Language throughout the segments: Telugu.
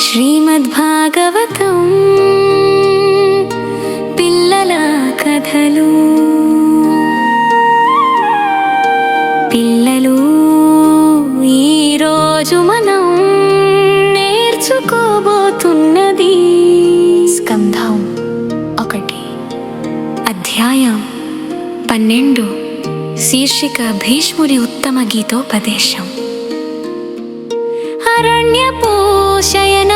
శ్రీమద్భాగవతం పిల్లల కథలు. పిల్లలు ఈరోజు మనం నేర్చుకోబోతున్నది స్కంధం ఒకటి. అధ్యాయం పన్నెండు. శీర్షిక భీష్ముడి ఉత్తమ గీతోపదేశం. అరణ్య పోషయన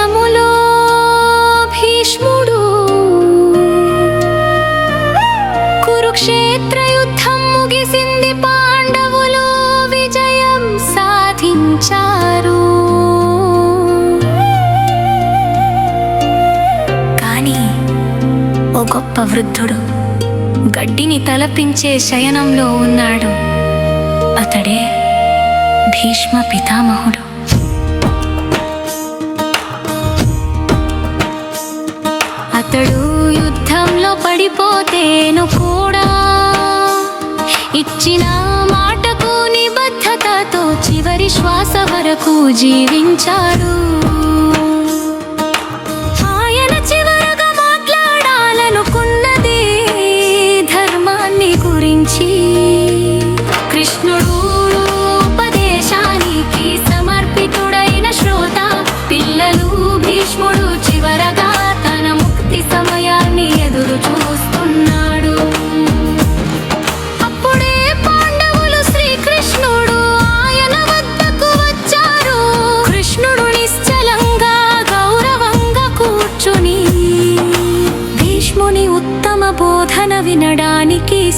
ఓ గొప్ప వృద్ధుడు గడ్డిని తలపించే శయనంలో ఉన్నాడు. అతడే భీష్మ పితామహుడు. అతడు యుద్ధంలో పడిపోతేను కూడా ఇచ్చిన మాటకు నిబద్ధతతో చివరి శ్వాస వరకు జీవించాడు.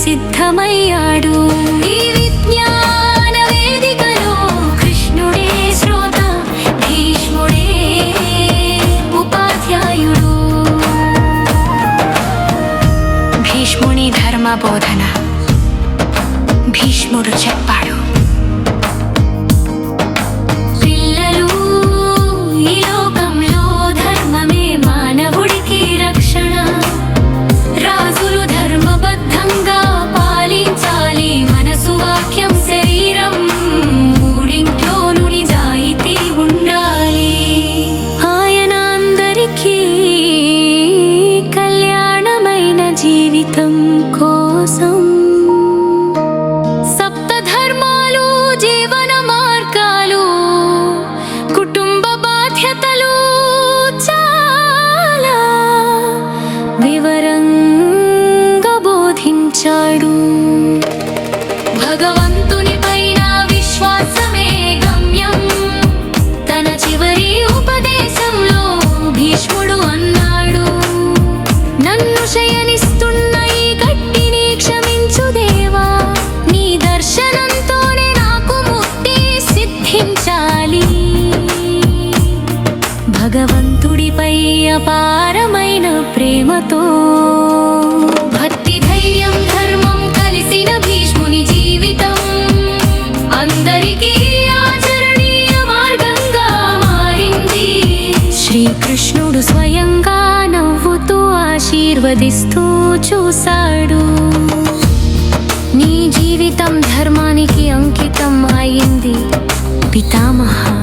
సిద్ధమయ్యాడు. ఈ విజ్ఞాన వేదికలో కృష్ణుడే శ్రోత భీష్ముడే ఉపాధ్యాయుడు. భీష్ముని ధర్మ బోధన భీష్ముడు చెప్పాడు. భగవంతుడిపై అపారమైన ప్రేమతో భక్తి ధైర్యం ధర్మం కలిసిన భీష్ముని జీవితం అందరికీ ఆచరణీయ మార్గంగా మారింది. శ్రీకృష్ణుడు స్వయంగా నవ్వుతూ ఆశీర్వదిస్తూ చూశాడు. నీ జీవితం ధర్మానికి అంకితం అయింది. పితామహ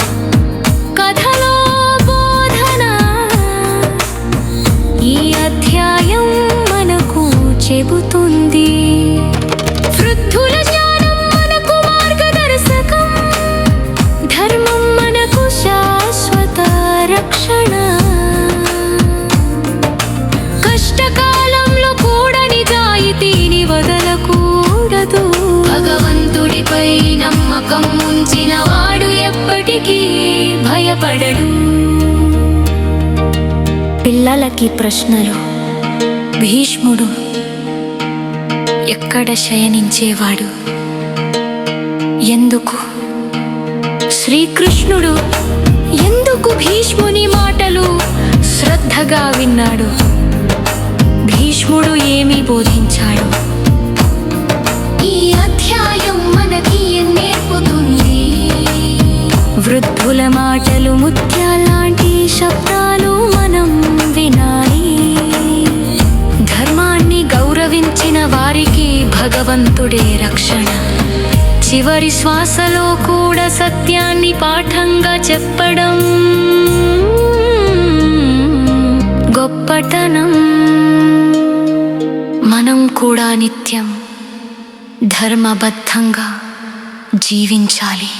చెబుతుంది. వృద్ధుల జ్ఞానం మనకు మార్గదర్శకం. ధర్మం మనకు శాశ్వత రక్షణ. కష్టకాలంలో కూడా నిజాయితీని వదలకూడదు భగవంతుడిపై నమ్మకం ఉంచిన వాడు ఎప్పటికీ భయపడడు. పిల్లలకి ప్రశ్నలు. భీష్ముడు ఎక్కడ శయనించేవాడు? ఎందుకు? శ్రీకృష్ణుడు ఎందుకు భీష్ముని మాటలు శ్రద్ధగా విన్నాడు? భీష్ముడు ఏమి బోధించాడు? ఈ అధ్యాయం మనకి నేర్పుతుంది. వృద్ధుల మాటలు ముత్యాలాంటి శబ్దాలు దేవుడే రక్షణ. చివరి శ్వాసలో కూడా సత్యాన్ని పాఠంగా చెప్పడం గొప్పతనం. మనం కూడా నిత్యం ధర్మబద్ధంగా జీవించాలి.